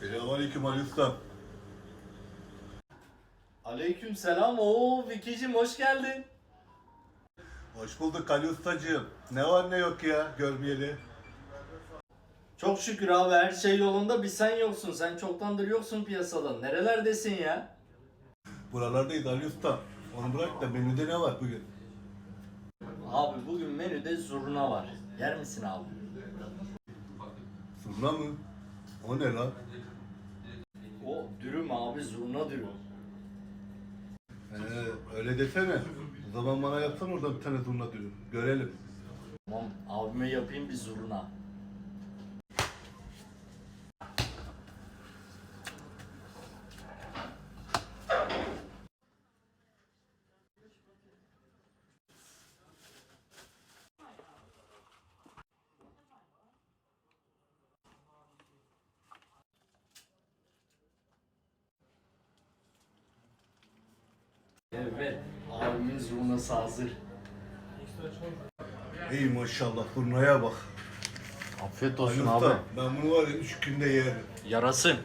Selamünaleyküm Ali Usta. Aleyküm selam. Oo Vikicim hoş geldin. Hoş bulduk Ali Ustacığım. Ne var ne yok ya görmeyeli. Çok şükür abi her şey yolunda bir sen yoksun. Sen çoktandır yoksun piyasada. Nerelerdesin ya? Buralardayız Ali Usta. Onu bırak da menüde ne var bugün? Abi bugün menüde zurna var. Yer misin abi? Surna mı? O ne lan? O dürüm abi zurna dürüm. Ee, öyle desene. O zaman bana yapsan orada bir tane zurna dürüm. Görelim. Tamam abime yapayım bir zurna. Evet, abimin zurnası hazır. İyi maşallah zurnaya bak. Afiyet Ali Usta ben bunu var ya üç günde yerim. Yarasın.